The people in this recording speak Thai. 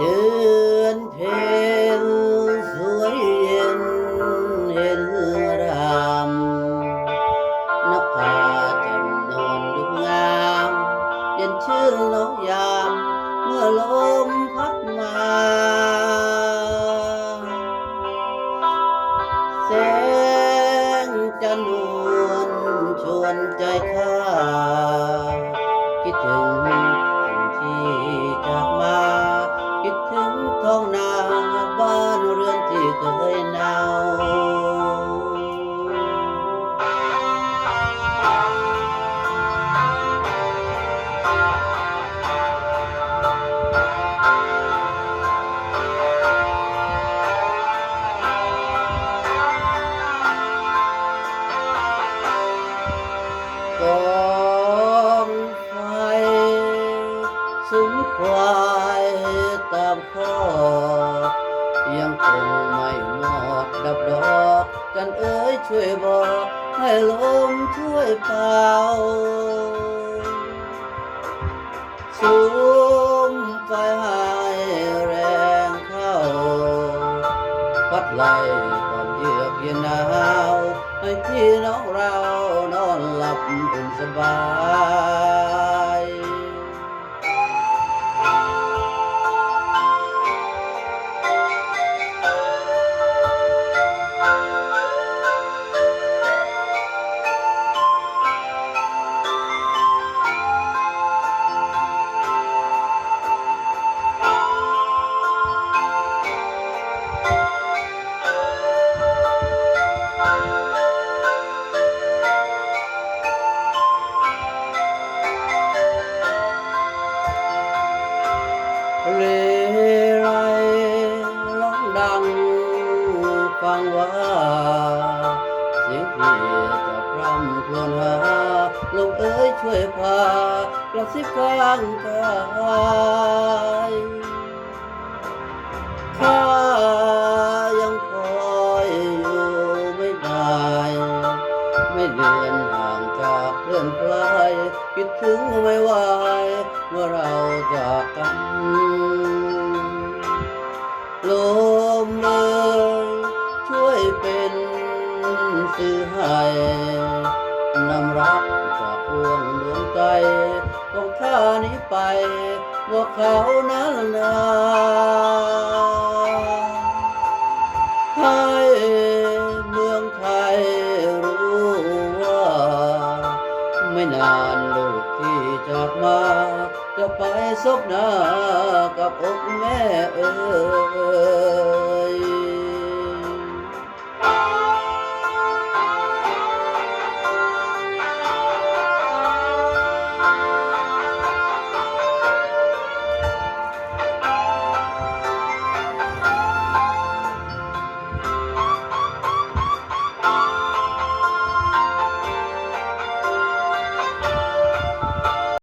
เดือนเพ็ญสวยเย็เห็นรามนภาจำนวนดุงามย็นชื่นลมยาม เมื่อลมพัดมาแสงจันทร์นวลชวนใจข้า กองไฟสุมควายตามข้อยังคงไม่หมดดับดอกกันเอ้ยช่วยบอกให้ลมช่วยเป่าสุมไฟห้แย็นหนาวให้พี่น้องเรานอนหลับอุ่นสบาย เรไรร้องดังฟังว่าเสียงพี่จะพร่ำครวญหาลงเอ้ยช่วยพากระซิบข้างกาย คิดถึงไม่ไหวเมื่อเราจากกันลมเอ่ยช่วยเป็นสื่อให้นำรักจากพวงดวงใจของข้านี้ไปว่าเขานั้นนาให้เมืองไทยรู้ว่าไม่นาน กที่จากมา จะไปซบหน้ากับอกแม่เอ่ย